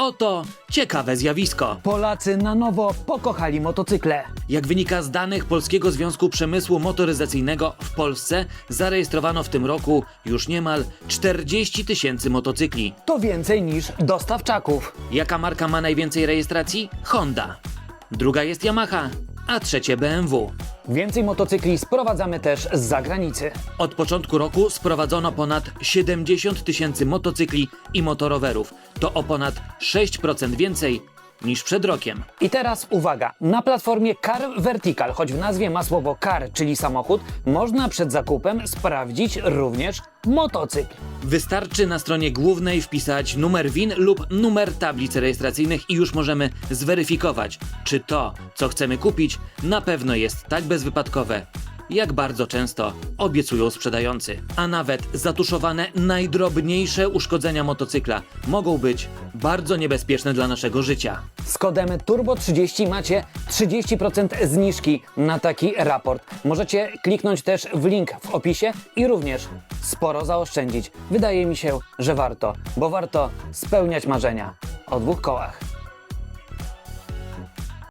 Oto ciekawe zjawisko. Polacy na nowo pokochali motocykle. Jak wynika z danych Polskiego Związku Przemysłu Motoryzacyjnego, w Polsce zarejestrowano w tym roku już niemal 40 tysięcy motocykli. To więcej niż dostawczaków. Jaka marka ma najwięcej rejestracji? Honda. Druga jest Yamaha, a trzecie BMW. Więcej motocykli sprowadzamy też z zagranicy. Od początku roku sprowadzono ponad 70 tysięcy motocykli i motorowerów. To o ponad 6% więcej niż przed rokiem. I teraz uwaga, na platformie Car Vertical, choć w nazwie ma słowo car, czyli samochód, można przed zakupem sprawdzić również motocykl. Wystarczy na stronie głównej wpisać numer WIN lub numer tablic rejestracyjnych i już możemy zweryfikować, czy to, co chcemy kupić, na pewno jest tak bezwypadkowe, jak bardzo często obiecują sprzedający. A nawet zatuszowane najdrobniejsze uszkodzenia motocykla mogą być bardzo niebezpieczne dla naszego życia. Z kodem TURBO30 macie 30% zniżki na taki raport. Możecie kliknąć też w link w opisie i również sporo zaoszczędzić. Wydaje mi się, że warto, bo warto spełniać marzenia o dwóch kołach.